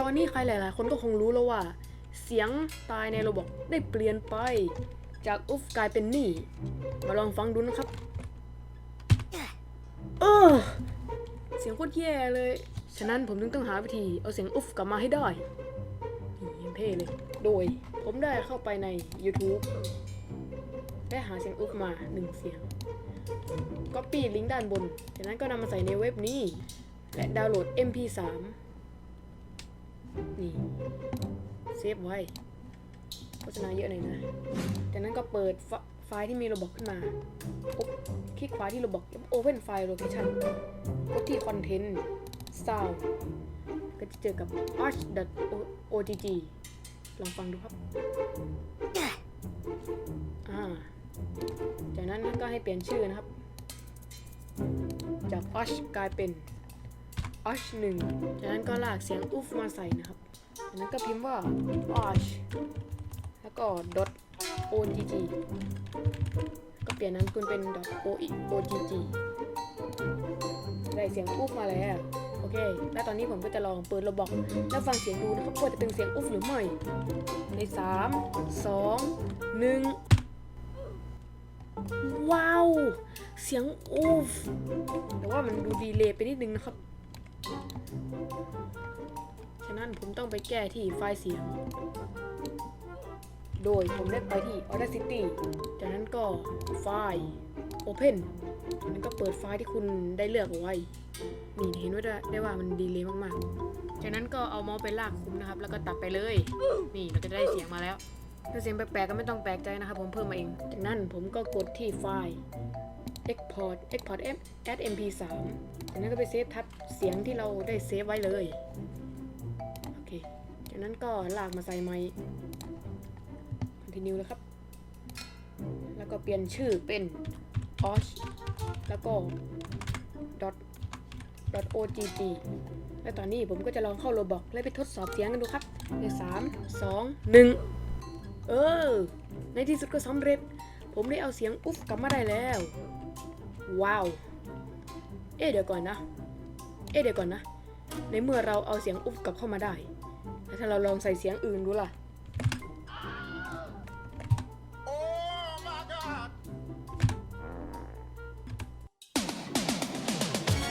ตอนนี้ใครหลาย ๆ คนก็คงรู้แล้วว่า เสียงตายในโรบอกได้เปลี่ยนไป จากอุฟกลายเป็นนี่ มาลองฟังดูนะครับ เออ เสียงโคตรแย่เลย ฉะนั้นผมถึงต้องหาวิธี เอาเสียงอุฟกลับมาให้ได้นี่ยังเท่เลย โดยผมได้เข้าไปใน YouTube ได้หาเสียงอุฟมาหนึ่งเสียงก็ปีลิงก์ด้านบน จากนั้นก็นำมาใส่ในเว็บนี้ และดาวน์โหลด MP3 นี่เซฟไว้โฆษณาเยอะหน่อยนะ จากนั้นก็เปิดไฟล์ที่มีระบบขึ้นมาปุ๊บคลิกขวาที่ระบบ Open File Location กดที่ Content Sound ก็จะเจอกับ arch.ogg ลองฟังดูครับ จากนั้นก็ให้เปลี่ยนชื่อนะครับ จาก arch กลายเป็น arch หนึ่งจากนั้นก็ลากเสียงอุฟมาใส่นะครับจากนั้นก็พิมพ์ว่า arch แล้วก็ dot ogg ก็เปลี่ยนนามสกุลเป็น dot ogg ได้เสียงอุฟมาแล้วโอเค และตอนนี้ผมก็จะลองเปิดระบอกแล้วฟังเสียงดูนะครับว่าจะเป็นเสียงอุฟหรือไม่ ใน 3 2 1ว้าว เสียงอุฟแต่ว่ามันดูดีเลย์ไปนิดนึงนะครับ ฉะนั้นผมต้องไปแก้ที่ไฟล์เสียง โดยผมได้ไปที่ Audacity จากนั้นก็ไฟล์ Open จากนั้นก็เปิดไฟล์ที่คุณได้เลือกเอาไว้ นี่เห็นว่าได้ว่ามันดีเลยมากๆ จากนั้นก็เอาเมาส์ไปลากคุมนะครับ แล้วก็ตัดไปเลย นี่เราก็ได้เสียงมาแล้ว ถ้าเสียงแปลกๆก็ไม่ต้องแปลกใจนะครับ ผมเพิ่มมาเอง จากนั้นผมก็กดที่ไฟล์ export export as as mp3 จากนั้นก็ไปเซฟทับเสียงที่เราได้เซฟไว้เลย โอเค จากนั้นก็ลากมาใส่ไมค์ continue เลยครับ แล้วก็เปลี่ยนชื่อเป็น osh แล้วก็ dot dot ogg และตอนนี้ผมก็จะลองเข้าโรบอกและไปทดสอบเสียงกันดูครับในสามสองหนึ่งเออ ในที่สุดก็สำเร็จ ผมได้เอาเสียงอุ๊ฟกลับมาได้แล้ว ว้าว เอ๊ะเดี๋ยวก่อนนะ เอ๊ะเดี๋ยวก่อนนะ ในเมื่อเราเอาเสียงอุ๊ฟกลับเข้ามาได้ แล้วถ้าเราลองใส่เสียงอื่นดูล่ะ